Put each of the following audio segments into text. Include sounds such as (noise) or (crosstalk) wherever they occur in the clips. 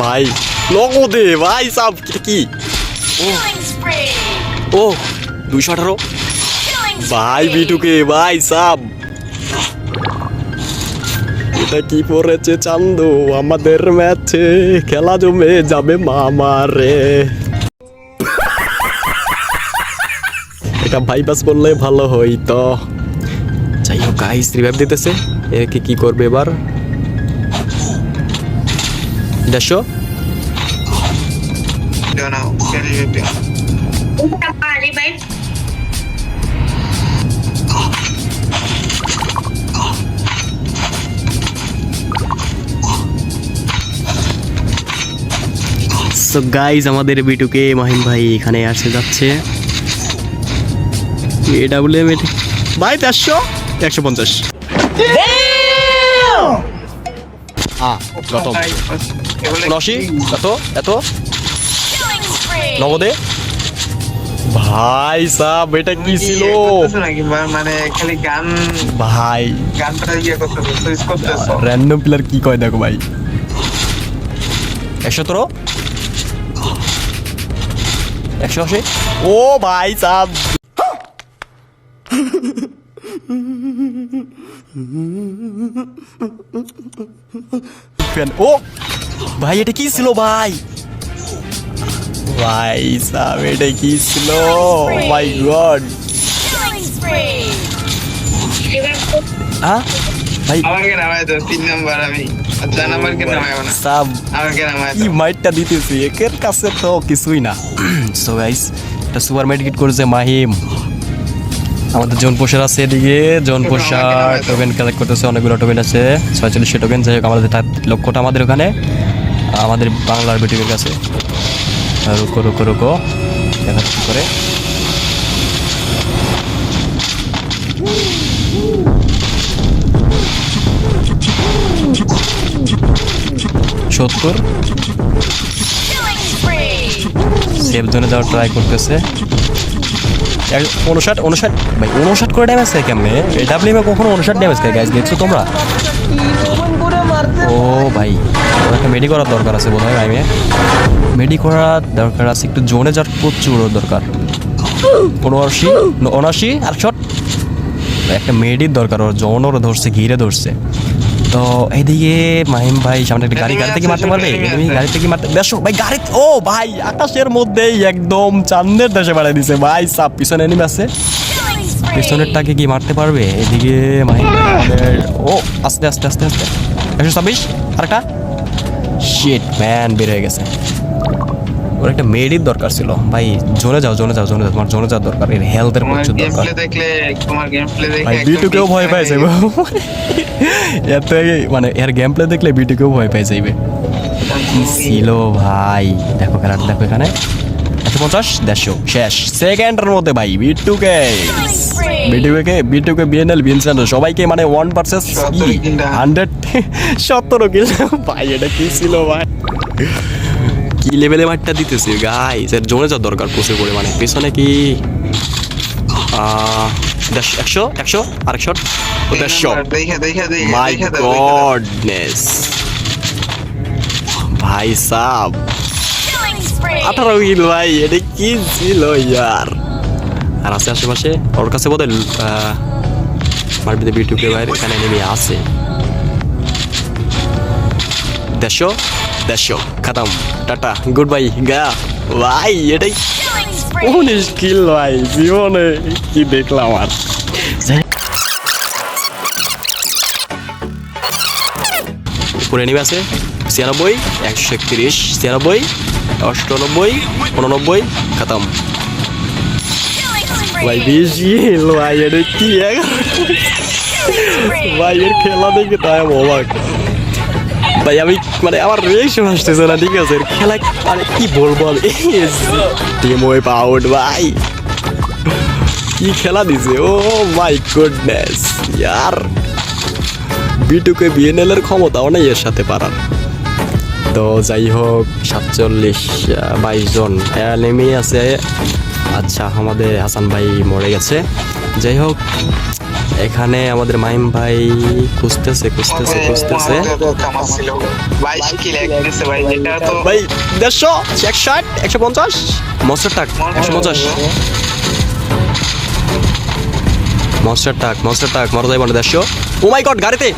ভাই নগদে ভাই সাব কি. ও দুইশো আঠারো ভাই. বিটুকে ভাই সাব এটা কি পড়েছে চান্দু আমাদের ম্যাচে খেলা জমে যাবে মামারে এটা বাইপাস বললে ভালো হইতো যাই হোক গাইস রিভাইভ দিতেছে একে কি করবে এবার দেড়শো দিও না কেন দিও না Pali, babe. সো গাইজ আমাদের বিটুকে মাহিম ভাই এখানে আসে যাচ্ছে। এডাব্লিউ এম ভাই চারশো একশো পঞ্চাশ। এগুলো উনআশি এত? এত? নগদে ভাই সাব এটা কি ছিল? নাকি? মানে খালি গান ভাই। গানটা ইয়ে করতেছো র্যান্ডম প্লেয়ার কি কয় দেখো ভাই। একশো সতেরো একশো আশি? ও ভাই সাব। ও! ভাই এটা কি ছিল ভাই? ভাই সাব এটা কি ছিল? মাই গড হ্যাঁ ভাই আমাকে নামায় দাও তিন নাম্বার আমি আর চার নামায় না সাব আমাকে নামায় কি মাইটটা দিতেছি? একের কাছে তো কিছুই না। (clears throat) সো গাইস এটা সুপার মেডিকেট করেছে মাহিম। আমাদের জন আছে এদিকে। জন পোষা টোকেন কালেক্ট করতেছে অনেকগুলো টোকেন আছে। ছয়চল্লিশশো টোকেন যাই হোক আমাদের লক্ষ্যটা আমাদের ওখানে। আমাদের বাংলার বেটিকের কাছে। রুকো রুকো রুকো। দেখা কি করে। সত্তর. সেফ জোনে যাওয়ার ট্রাই করতেছে উনষাট উনষাট ভাই উনষাট করে ড্যামেজ খায় কেমনে? ডাব্লিউ কখনো উনষাট ড্যামেজ খায় গাইজ দেখছ তোমরা? ও ভাই একটা মেডি করার দরকার আছে বোধ হয় আমি মেডি করার দরকার আছে একটু জোনে যাওয়ার প্রচুর দরকার। উনআশি উনআশি আর শট একটা মেডির দরকার ওর জোন ওর ধরছে ঘিরে ধরছে। তো এইদিকে মাহিম ভাই সামনে একটা গাড়ি গাড়ি থেকে মারতে পারবে? তুমি গাড়ি থেকে মারতে দেখো ভাই গাড়ি ও ভাই আকাশের মধ্যেই একদম চান্দের দেশে বাড়াই দিছে। ভাই সাপ পিছনে এনিমি আছে. পিছনেরটাকে কি মারতে পারবে? এদিকে মাহিম ভাই ও আস্তে আস্তে আস্তে আস্তে। একশো ছাব্বিশ? আরেকটা? শিট ম্যান বের হয়ে গেছে। ওর একটা মেডির দরকার ছিল। ভাই জোনে যাও জোনে যাও জোনে যাও। তোমার জোনে যাওয়ার দরকার। এর হেলথের প্রচুর দরকার। দেখলে তোমার গেম প্লে দেখে ভাই একদম বিটুকেও ভয় হয়ে যাবে। এত মানে এর গেম প্লে দেখলে বিটুকেও ভয় পাই যাইবে। কি ছিল ভাই। দেখো খেলাটা দেখো এখানে। একশো পঞ্চাশ দেড়শো। শেষ। সেকেন্ডের মধ্যে ভাই বিটুকে। বিটুকে বিটুকে বিএনএল বিএনসেন সবাইকে মানে ওয়ান পার্সেস। হান্ড্রেড সতেরো কিল ভাই এটা কি ছিল ভাই? কি লেভেলে মাঠটা দিতেছি? গাই এর জোরে যাওয়ার দরকার প্রচুর পরিমাণে। পেছনে কি? আহ, একশো একশো আরেকশো? দেড়শো। দেখে দেখে মাই। গডনেস ভাই সাব. আঠারো কিল ভাই এটা কি ছিল ইয়ার? আর আছে আশেপাশে ওর কাছে বোধ মারবিতে বিটুকে ভাই এখানে নেমে আছে। দেড়শো দেড়শো খাতাম টাটা গুড বাই গা ভাই এটাই Killing spree. উনিশ কিল ভাই জীবনে কি দেখলাম আর? উপরে নেমে আছে। ছিয়ানব্বই, একশো একত্রিশ, ছিয়ানব্বই, অষ্টানব্বই, উননব্বই, খাতাম। ভাই. বিশ ভাই কি ভাই খেলা দেখে তাই আমি অবাক। ভাই, আমি মানে আমার রিয়েকশন আসতেছে ঠিক আছে খেলা মানে কি বলব টিম ওয়েপ আউট ভাই। কি খেলা দিছে? ও মাই গুডনেস ইয়ার। বিটুকে বিএনএল এর ক্ষমতাও নেই এর সাথে পারার তো যাই হোক সাতচল্লিশ বাইশ জন নেমে আছে। আচ্ছা আমাদের হাসান ভাই মরে গেছে। যাই হোক এখানে আমাদের মাহিম ভাই খুঁজতেছে খুঁজতেছে খুঁজতেছে। ভাই? দেড়শো একশো ষাট একশো পঞ্চাশ? মনস্টার টাক একশো পঞ্চাশ। মনস্টার টাক মনস্টার টাক মারা যাইব না দেড়শো ও মাই গড গাড়িতে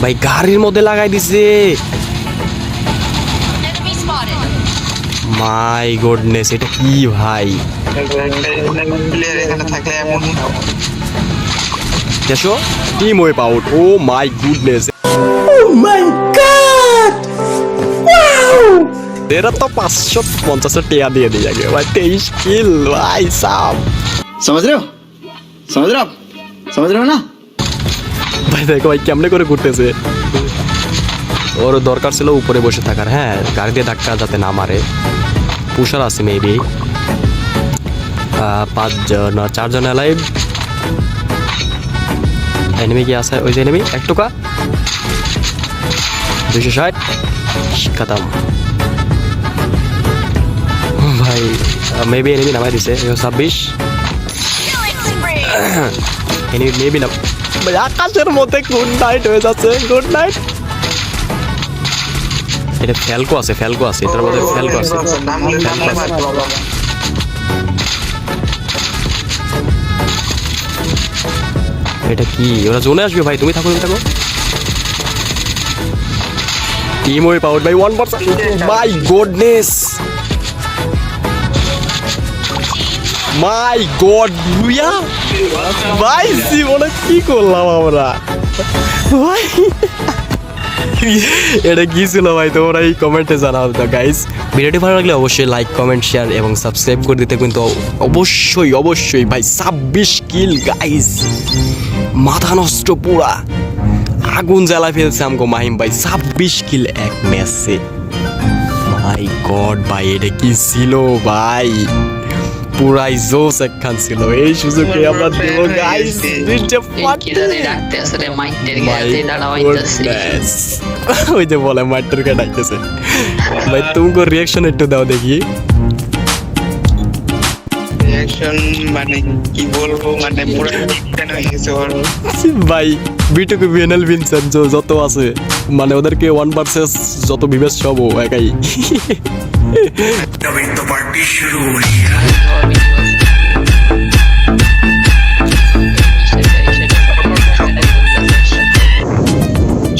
ভাই গাড়ির মধ্যে লাগাই দিছে মাই গুডনেস এটা কি ভাই এমন team wipe out oh my goodness এরা তো পাঁচশো পঞ্চাশের টিয়া দিয়ে দিয়ে আগে। ভাই তেইশ কিল ভাই সাব। সমাজ রে সমাজ রে সমাজ রে না? ভাই দেখো ভাই কেমনে করে ঘুরতেছে। ওর দরকার ছিল উপরে বসে থাকার হ্যাঁ গাড়ি দিয়ে ধাক্কা যাতে না মারে। পুষার আছে মেবি পাঁচজন চারজন অ্যালাইভ এনিমি কি আছে? ওই যে এনিমি এক টুকা দুশো ষাট। খতম ভাই মেবি এনিমি নামাই দিছে ছাব্বিশ এনিমি মেবি আকাশের মধ্যে গুড নাইট হয়ে যাচ্ছে গুড নাইট এটা ফ্যালকো আছে ফ্যালকো আছে এটার মধ্যে ফ্যালকো আছে এটা কি ওরা জোনে আসবে ভাই তুমি থাকো তুমি থাকো team way পাউড by one percent my goodness my god Bhuiyan? ভাই, জীবনে কি করলাম আমরা? ভাই, এটা কি ছিল ভাই? তোমরা এই কমেন্টে জানাও তো গাইস ভিডিওটি ভালো লাগলে অবশ্যই লাইক কমেন্ট শেয়ার এবং সাবস্ক্রাইব করে দিতে কিন্তু অবশ্যই অবশ্যই ভাই, ছাব্বিশ কিল গাইস মাথা নষ্ট পুরা। আগুন জ্বালা ফেলছে আমগো মাহিম ভাই, ছাব্বিশ কিল এক ম্যাচে মাই গড ভাই, এটা কি ছিল ভাই? পুরাই জোস একখান ছিল। এই সুযোগে আমরা দেব গাইস দুইটা ফাটে আসলে মাইটের (laughs) ওই যে বলে মাইটার কে ডাকতেছে। ভাই তুমি রিয়াকশন একটু দাও দেখি। রিয়াকশন মানে কি বলব মানে পুরো কেন হয়ে গেছে ওর? ভাই বিটুকু বিএনএল ভিনসেন্ট যত আছে মানে ওদেরকে ওয়ান ভার্সেস যত বিবেচ সব একাই।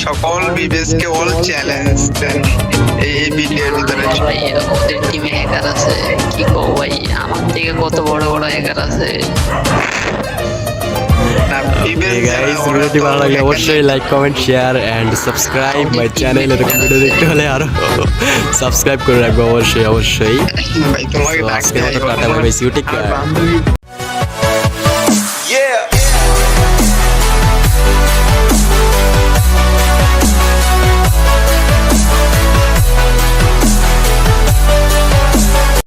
সকল বিবেশকে অল চ্যালেঞ্জ এই ভিডিওর ভিতরে। হ্যাকার আছে। না বিবেশ গাইস ভিডিওটি ভালো লাগলে অবশ্যই like comment share and subscribe my channel এরকম ভিডিও দেখতে হলে আরও সাবস্ক্রাইব করে রাখব অবশ্যই অবশ্যই। (laughs) ভাই তোমাকে So, ডাকতে আজকের মতো tata bye bye see you take care